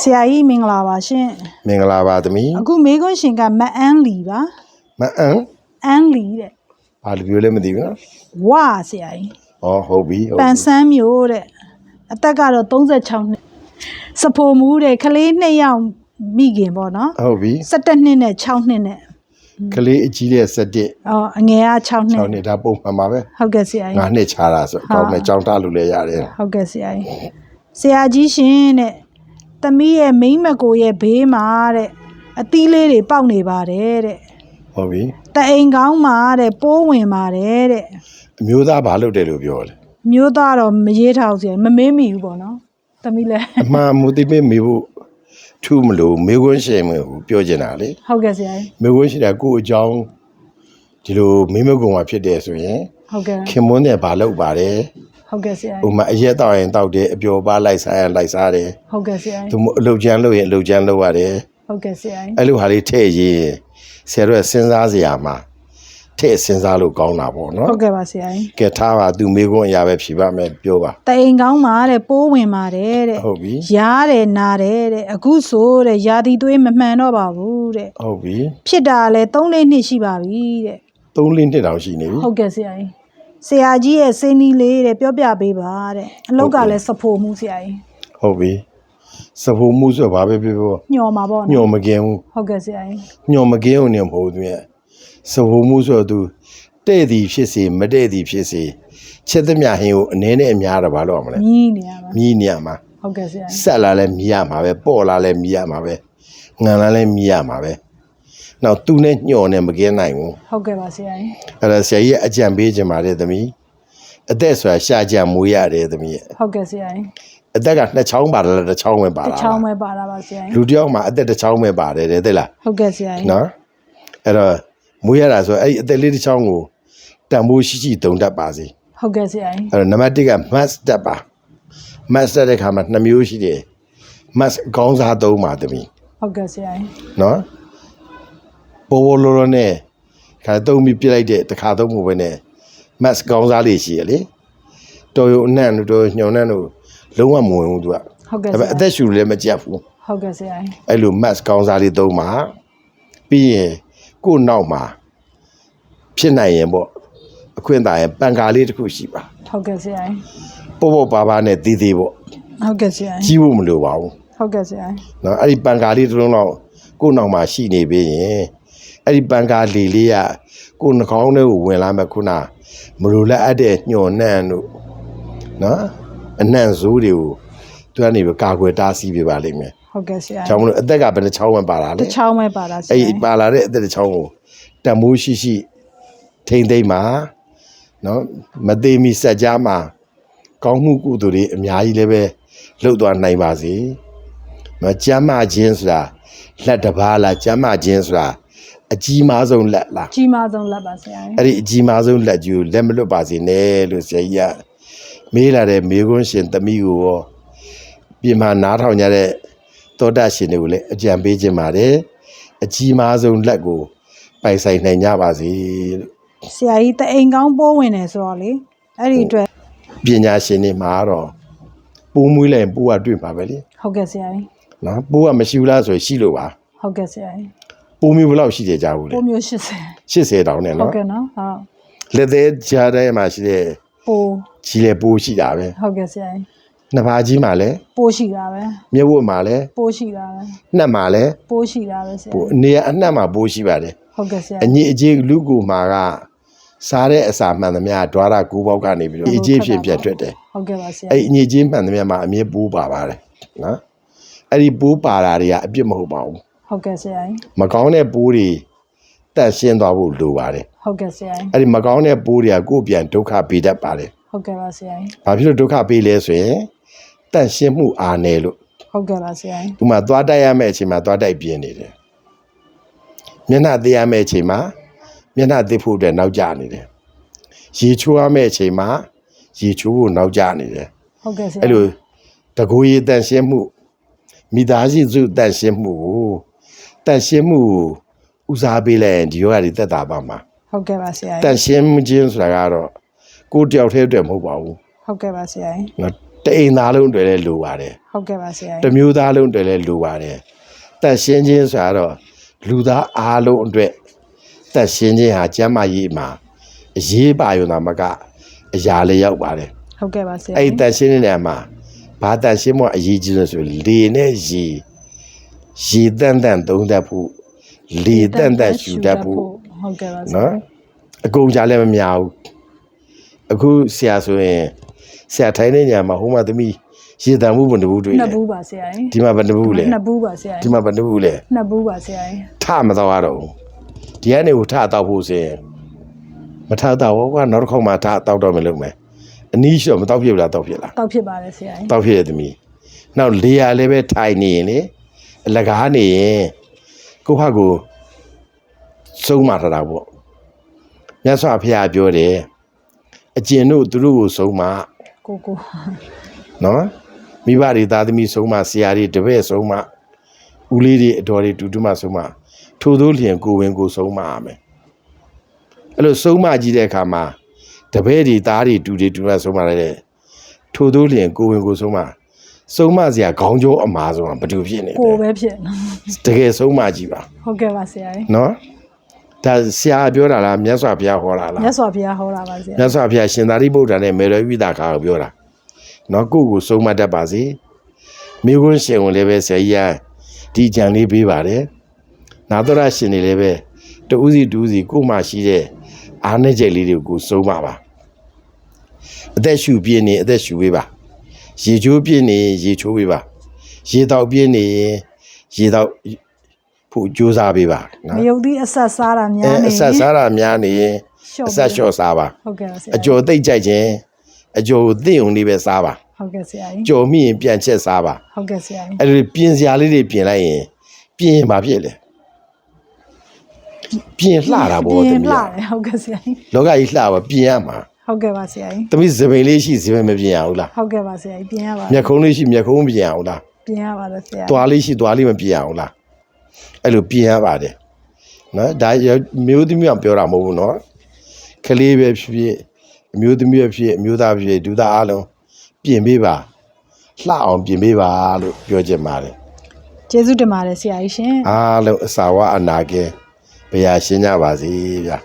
ဆရာကြီးမင်္ဂလာပါရှင်မင်္ဂလာပါသမီးအခုမေခွန်းရှင်ကမအန်းလီပါမအန်အန်းလီတဲ့ဘာလို့ပြောလဲမသိဘူးနော်ဝါဆရာကြီးဟောဟုတ်ပြီဟုတ်ပပြီန်ဆန်းမျိုးတဲ့အသက်ကတော့36နှစ်စဖိုမူးတဲ့ကလေးနှစ်ယောက်မိခင်ပေါ့နော်ဟုတ်ပြီ17နှစ်နဲ့6နှစ်နဲ့ကလေးအကြီးတဲ့7အော်အငယ်က6နှစ်6နှစ်ဒါပုံမှန်ပါပဲဟုတ်ကဲ့ဆရာကြီးငါနှစ်ခြားတာဆိုကောင်းတယ်ကြောင်းတလို့လည်းရတယ်ဟုတ်ကဲ့ဆရာကြီးဆရာကြီးရှင်တဲ့ သမီးရဲ့မိန်းမကိုရဲ့ဘေးမှာတဲ့အသီးလေးတွေပေါက်နေပါတယ်တဲ့ဟုတ်ပြီတအိမ်ကောင်းမှာတဲ့ပိုးဝင်ပါတယ်တဲ့အမျိုးသားဘာလုပ်တယ်လို့ပြောလဲမျိုးသားတော့မရေးထားဘူးဆရာမမေးမိဘူးပေါ့နော်သမီးလည်းအမှန်မူသိမေမေဖို့ထူးမလို့မေခွန်းရှင်မကိုပြောချင်တာလေဟုတ်ကဲ့ဆရာကြီးမေခွန်းရှင်တာကိုယ့်အကြောင်းဒီလိုမိမကုံမှာဖြစ်တယ်ဆိုရင်ဟုတ်ကဲ့ခင်မွန်းနဲ့ဘာလုပ်ပါတယ် ဟုတ်ကဲ့ဆရာဥကြီးမာအရက်တောက်ရင်တောက်တယ်အပျော်ပါလိုက်စားရင်လိုက်စားတယ်ဟုတ်ကဲ့ဆရာသူကြီးမအလုပ်ချမ်းလုပ်ရင်အလုပ်ချမ်းလုပ်ရတယ်ဟုတ်ကဲ့ဆရာကြီးအဲ့လိုဟာလေးထည့်ရင်ဆရာတို့ကစဉ်းစားစရာမှာထည့်စဉ်းစားလို့ကောင်းတာပေါ့နော်ဟုတ်ကဲ့ပါဆရာကြီးကဲထားပါသူမေခွန်းအရာပဲဖြေပါမယ်ပြောပါတအိမ်ကောင်းမှာတဲ့ပိုးဝင်ပါတယ်တဲ့ဟုတ်ပြီရားတယ်နာတယ်တဲ့အခုဆိုတဲ့ယာတီသွေးမမှန်တော့ပါဘူးတဲ့ဟုတ်ပြီဖြစ်တာလဲ3လေးနှစ်ရှိပါပြီတဲ့3လနှစ်တောင်ရှိနေပြီဟုတ်ကဲ့ဆရာကြီး ဆရာကြီးရဲ့စိနီးလေးတဲ့ပြောပြပေးပါတဲ့အလောက်ကလည်းစဖို့မှုဆရာကြီးဟုတ်ပြီစဖို့မှုဆိုဘာပဲပြောပြောညှော်မှာပေါ့ညှော်နော်မကင်းဘူးဟုတ်ကဲ့ဆရာကြီးညှော်မကင်းအောင်နေမဟုတ်ဘူးမြတ်စဖို့မှုဆိုတော့သူတဲ့သည်ဖြစ်စေမတဲ့သည်ဖြစ်စေချက်သမျှဟင်းကိုအနည်းနဲ့အများတော့ဘာလို့ရမလဲမြည်နေရမှာမြည်နေရမှာဟုတ်ကဲ့ဆရာကြီးဆက်လာလဲမြည်ရမှာပဲပေါ့လာလဲမြည်ရမှာပဲငံလာလဲမြည်ရမှာပဲ နောက်သူနဲ့ညှော်နဲ့မကင်းနိုင်ဘူးဟုတ်ကဲ့ပါဆရာကြီးအဲ့ဒါဆရာကြီးကအကြံပေးခြင်းပါတယ်သမီးအသက်ဆိုတာရှာကြံမွေးရတယ်သမီးရဲ့ဟုတ်ကဲ့ဆရာကြီးအသက်ကနှစ်ချောင်းပါတယ်လားတစ်ချောင်းပဲပါတစ်လားချောင်းပဲပါတာပါဆရာကြီးလူတစ်ယောက်မှာအသက်တစ်ချောင်းပဲပါတယ်တဲ့သိလားဟုတ်ကဲ့ဆရာကြီးနော်အဲ့တော့မွေးရတာဆိုအဲ့ဒီအသက်လေးတစ်ချောင်းကိုတန်ဖိုးရှိရှိတုံတတ်ပါစေဟုတ်ကဲ့ဆရာကြီးအဲ့တော့နံပါတ်1က must တက်ပါ must တက်တဲ့ခါမှာနှစ်မျိုးရှိတယ် must ခေါင်းစားသုံးပါသမီးဟုတ်ကဲ့ဆရာကြီးနော် ပေါ်ပေါ်လောလောနဲ့ခါသုံးပြီးပြစ်လိုက်တဲ့တစ်ခါသုံးမှုပဲနဲ့ mask ကောင်းစားလေးရှိရလေတော်ရုံအနှံ့တို့တော်ညုံနှံ့တို့လုံးဝမဝင်ဘူးသူကဟုတ်ကဲ့ဒါဆပေရာမဲ့အကြီးသက်ရှူလည်းမကြက်ဘူးဟုတ်ကဲ့ဆရာကြီးအဲ့လို mask ကောင်းစားလေးသုံးပါပြီးရင်ကို့နောက်မှာဖြစ်နိုင်ရင်ပေါ့အခွင့်အာဏာရင်ပန်ကာလေးတစ်ခုရှိပါဟုတ်ကဲ့ဆရာကြီးပေါ့ပေါ့ပါပါနဲ့သေးသေးပေါ့ဟုတ်ကဲ့ဆရာကြီးကြီးဖို့မလိုပါဘူးဟုတ်ကဲ့ဆရာကြီးနော်အဲ့ဒီပန်ကာလေးတစ်လုံးတော့ကို့နောက်မှာရှိနေပြီးရင် အဲ့ဒီပန်ကာလီလေးကကို့နှာခေါင်းထဲကိုဝင်လာမဲ့ခုနမလိုလက်အပ်တဲ့ညှော်နှံ့တို့နော်အနှံ့ဇိုးတွေကိုသူကနေပြီးကာကွယ်တားဆီးပေးပါလိမ့်မယ်ဟုတ်ကဲ့ဆရာ။ကြောင့်မလို့အသက်ကဘယ်နှချောင်းမှပါတာလဲတစ်ချောင်းပဲပါတာဆရာအဲ့ကြီးဒီပါလာတဲ့အသက်တစ်ချောင်းကိုတန်မိုးရှိရှိထိမ့်သိမ့်မှာနော်မသေးမီစက်ကြားမှာကောင်းမှုကုသိုလ်တွေအများကြီးလည်းပဲလှုပ်သွားနိုင်ပါစေ။မကြမ်းမခြင်းဆိုတာလက်တစ်ပါးလားကြမ်းမခြင်းဆိုတာ အကြီးမားဆုံးလက်လားကြီးမားဆုံးလက်ပါဆရာကြီးအဲ့ဒီအကြီးမားဆုံးလက်ကြီးကိုလက်မလွတ်ပါစေနဲ့လို့ဆရာကြီးကမေးလာတဲ့မေခွန်းရှင်သမီးကိုရောပြင်မာနားထောင်ကြတဲ့သောတာရှင်တွေကိုလည်းအကြံပေးခြင်းပါတယ်အကြီးမားဆုံးလက်ကိုပိုင်ဆိုင်နိုင်ကြပါစေလို့ဆရာကြီးတအိမ်ကောင်းပိုးဝင်တယ်ဆိုတော့လေအဲ့ဒီအတွက်ပညာရှင်တွေမှာတော့ပိုးမွေးလိုက်ရင်ပိုးကတွေ့မှာပဲလေဟုတ်ကဲ့ဆရာကြီးနော်ပိုးကမရှိဘူးလားဆိုရင်ရှိလို့ပါဟုတ်ကဲ့ဆရာကြီး ပိုးမျိုးဘယ်လောက်ရှိတယ်ကြဘူးလေပိုးမျိုး80 80တောင်နဲ့ဟုတ်နော်ကဲ့နော်ဟုတ်လက်သေးကြားထဲမှာရှိတဲ့ပိုးကြီးလေပိုးရှိတာပဲဟုတ်ကဲ့ဆရာကြီးနှစ်ပါးကြီးမှာလည်းပိုးရှိတာပဲမျက်ဝတ်မှာလည်းပိုးရှိတာပဲနှက်မှာလည်းပိုးရှိတာပဲဆရာဟိုကြီးနေရာအနှံ့မှာပိုးရှိပါတယ်ဟုတ်ကဲ့ဆရာအညစ်အကြေးလူကိုမှာကစားတဲ့အစာမှန်သမျှဒွါရကူပေါက်ကနေပြီးတော့အကြေးဖြစ်ပြန်ထွက်တယ် ဟုတ်ကဲ့ပါဆရာအဲ့ဒီအညစ်အကြေးမှန်သမျှမှာအမြဲပိုးပါပါတယ်နော်အဲ့ဒီပိုးပါတာတွေကအပြစ်မဟုတ်ပါဘူး ဟုတ်ကဲ့ဆရာကြီးမကောင်းတဲ့ပိုးတွေတန့်ရှင်းသွားဖို့လိုပါတယ်ဟုတ်ကဲ့ဆရာကြီးအဲ့ဒီမကောင်းတဲ့ပိုးတွေကကိုယ့်ပြန်ဒုက္ခပေးတတ်ပါတယ်ဟုတ်ကဲ့ပါဆရာကြီးဘာဖြစ်လို့ဒုက္ခပေးလဲဆိုရင်တန့်ရှင်းမှုအားနည်းလို့ဟုတ်ကဲ့ပါဆရာကြီးဒီမှာသွားတိုက်ရမယ့်အချိန်မှာသွားတိုက်ပြင်းနေတယ်မျက်နှာသေးရမယ့်အချိန်မှာမျက်နှာသေးဖို့အတွက်နောက်ကျနေတယ်ရေချိုးရမယ့်အချိန်မှာရေချိုးဖို့နောက်ကျနေတယ်ဟုတ်ကဲ့ဆရာအဲ့လိုတကူရေတန့်ရှင်းမှုမိသားစုတန့်ရှင်းမှုကို တန့်ရှင်းမှုကိုဦးစားပေးလိုက်ရင်ဒီယောဂတွေတက်တာပါမှာဟုတ်ကဲ့ပါဆရာတကြီးန့်ရှင်းမှုခြင်းဆိုတာကတော့ကိုယ်တယောက်တည်းအတွက်မဟုတ်ပါဘူးဟုတ်ကဲ့ပါဆရာကြီးနော်တတအိမ်သားလုံးတွေလည်းလိုပါတယ်ဟုတ်ကဲ့ပါဆရာတကြီးမျိုးသားလုံးတွေလည်းလိုပါတယ်တက်ရှင်းချင်းဆိုတော့လူသားအားလုံးအတွက်တက်ရှင်းချင်းဟာကျမ်းမာရေးမှာအရေးပါရုံသာမကအရာလေးရောက်ပါတယ် ဟုတ်ကဲ့ပါဆရာအဲ့ဒီကြီးတက်ရှင်းတဲ့နေရာမှာဘာတက်ရှင်းမအရေးကြီးလို့ဆိုလေနဲ့ရေ ရေတန်တန်သုံးတတ်ဖို့လေတန်တန်ရှူတတ်ဖို့ဟုတ်ကဲ့ပါဆရာနော်အကုန်ကြလည်းမများဘူးအခုဆရာဆိုရင်ဆရာထိုင်တဲ့ညမှာဟိုမှာသမီးရေတံမှုဘယ်နှဘူးတွေ့နှစ်လဲဘူးပါဆရာကြီးဒီမှာဘယ်နှဘူးလဲနှစ်ဘူးပါဆရာဒီကြီးမှာဘယ်နှဘူးလဲနှစ်ဘူးပါဆရာကြီးထမတော့ရတော့ဘူးဒီကနေကိုထတော့ဖို့ဆိုရင်မထတော့ဘောကနောက်တစ်ခေါက်မှထတော့တော့မလုပ်မယ်အနီးလျှော့မတော့ဖြစ်ဘူးလားတော့ဖြစ်လားတောက်ဖြစ်ပါတယ်ဆရာကြီးတော့ဖြစ်ရသမီးနောက်လေယာလည်းပဲထိုင်နေရင်လေ အလကားနေရင်ကိုယ့်ဟာကိုယ်ဆုံးမထားတာပေါ့မြတ်စွာဘုရားပြောတယ်အကျင့်တို့သူတို့ကိုဆုံးမကိုကိုနော်မိဘတွေသားသမီးဆုံးမဆရာတွေတပည့်ဆုံးမဦးလေးတွေအတော်တွေတူတူမှဆုံးမထို့သောလျင်ကိုယ်ဝင်ကိုယ်ဆုံးမရမယ်အဲ့လိုဆုံးမကြည့်တဲ့အခါမှာတပည့်တွေသားတွေတူတွေတူမှဆုံးမလိုက်တဲ့ထို့သောလျင်ကိုယ်ဝင်ကိုယ်ဆုံးမ ဆုံးမစရာခေါင်းကျိုးအမာဆုံးကဘာလို့ဖြစ်နေကိုလဲပဲဖြစ်တကယ်ဆုံးမကြည့်ပါဟုတ်ကဲ့ပါဆရာကြီးနော်ဒါဆရာပြောတာလားမြတ်စွာဘုရားဟောတာလားမြတ်စွာဘုရားဟောတာပါဆရာမြတ်စွာဘုရားရှင်သာရိပုတ္တရာနဲ့မေရဝိသခါကိုပြောတာနော်ကိုယ့်ကိုဆုံးမတတ်ပါစေမိခွန်းရှင်ဝင်လည်းပဲဆရာကြီးကဒီကြံလေးပေးပါတယ်နာသရရှင်တွေလည်းပဲတူးစီတူးစီကိုယ်မှရှိတဲ့အားနဲ့ကြိတ်လေးတွေကိုဆုံးမပါအသက်ရှူပြင်းနေအသက်ရှူပေးပါ ရေချိုးပြင်းနေရေချိုးပေးပါရေတောက်ပြင်းနေရေတောက်ဖို့ကြိုးစားပေးပါမနော်ယုတ်သည့်အဆက်စားတာအဲများနေအဆက်စားတာများနေရင်လျှော့အဆက်လျှော့စားပါဟုတ်ကဲ့ပါဆရာအကျော်သိမ့်ကြိုက်ခြင်းအကျော်ကိုသိအောင်လေးပဲစားပါဟုတ်ကဲ့ဆရာကြီးကြော်မိရင်ပြန်ချက်စားပါဟုတ်ကဲ့ဆရာကြီးအဲ့လိုပြင်စရာလေးတွေပြင်လိုက်ရင်ပြင်ရင်ဘာဖြစ်လဲပြင်လှတာပေါ့တပြင်မီးလှကတယ်ဟုတ်ကဲ့ဆရာကြီးလောကကြီးလှပါပြင်ရမှာ ဟုတ်ကဲ့ပါဆရာကြီးတမီးစပိန်လေးရှိစပိန်မပြင်ရဘူးလားဟုတ်ကဲ့ပါဆရာကြီးပြင်ရပါမျက်ခုံးလေးရှိမျက်ခုံးမပြင်ရဘူးလားပြင်ရပါတယ်ဆရာသွားလေးရှိသွားလေးမပြင်ရဘူးလားအဲ့လိုပြင်ရပါတယ်နော်ဒါမျိုးသမီးကပြောတာမဟုတ်ဘူးနော်ကလေးပဲဖြစ်ဖြစ်အမျိုးသမီးပဲဖြစ်ဖြစ်အမျိုးသားပဲဖြစ်ဖြစ်ဒုသားအားလုံးပြင်ပေးပါလှအောင်ပြင်ပေးပါလို့ပြောချင်ပါတယ်ကျေးဇူးတင်ပါတယ်ဆရာကြီးရှင်အားလုံးအစာဝအနာကဲဘုရားရှင်းကြပါစေဗျာ